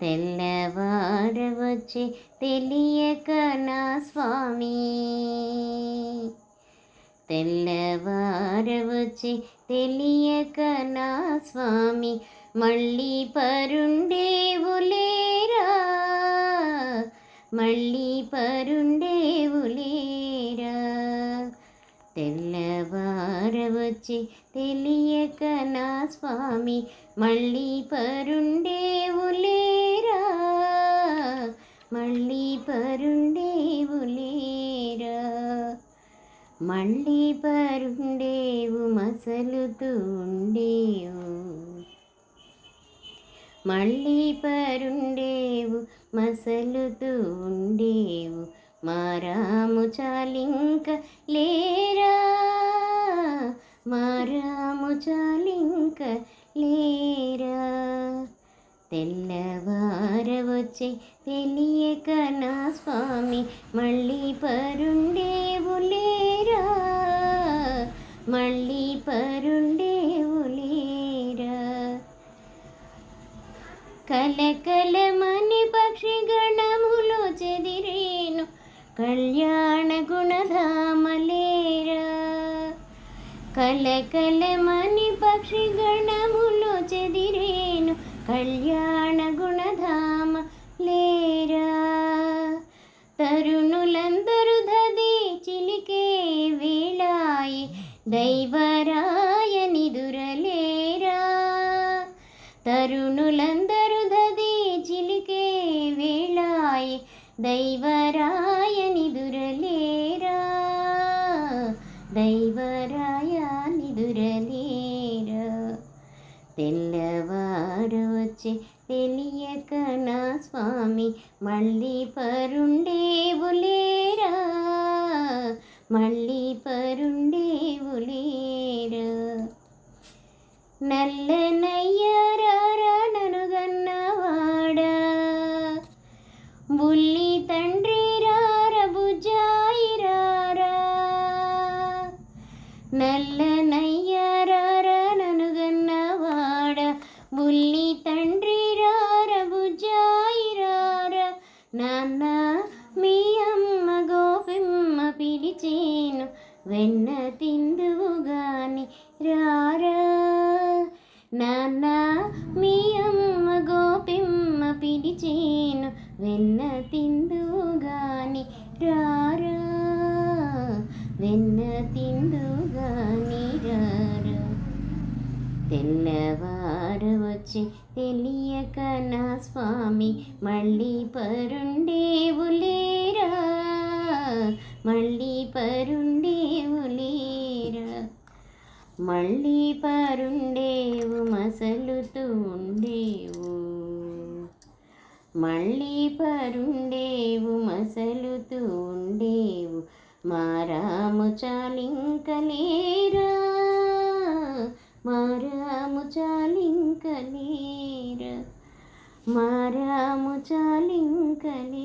తెల్లవారవచ్చి తెలియక నా స్వామి. తెల్లవారవచ్చి తెలియక నా స్వామి మళ్ళీ పరుండేవులేరా? మళ్ళీ పరుండేవులేరా? వచ్చి తెలియక నా స్వామి మళ్ళీ పరుండేవులేరా? మళ్ళీ పరుండేవులేరా? మళ్ళీ పరుండేవు మసలుతూ ఉండేవు మళ్ళీ పరుండేవు మసలుతూ ఉండేవు మారాము చాలింక లేరా? మారాము చాలింక లేరా తెల్లవారవచ్చే తెలియక నా స్వామి మళ్ళీ పరుండేవు లేరా మళ్ళీ పరుండేవు లేరా కలకలమని కలకలమని పక్షి గణములు చెదిరేను కళ్యాణ గుణధామ లేరా. తరుణులందరూ ధది చిలికే వేళాయి దైవరాయని దురలేరా తరుణులందరూ ధది చిలికే వేళాయి దైవరాయ వచ్చి తెలియక నా స్వామి? మళ్ళీ పరుండేవులేరా? మళ్ళీ పరుండేవులేరా? నల్లనయ్యారా ననుగన్నవాడా? బుల్లి తండ్రి నాన్న మీ అమ్మ గోపిమ్మ పిలిచేను. వెన్న తిందువుగాని రారా? నాన్న మీ అమ్మ గోపిమ్మ పిలిచేను. వెన్న తిందువుగాని రారా? వెన్న తిందువుగాని రారా? తెల్లవారు వచ్చి తెలియక నా స్వామి మళ్ళీ పరుండేవులేరా? మళ్ళీ పరుండేవులేరా? మళ్ళీ పరుండేవు మసలుతూ ఉండేవు. మళ్ళీ పరుండేవు మసలుతూ ఉండేవు. మారా చాలింకలేరా మారాము చాలింకలేరా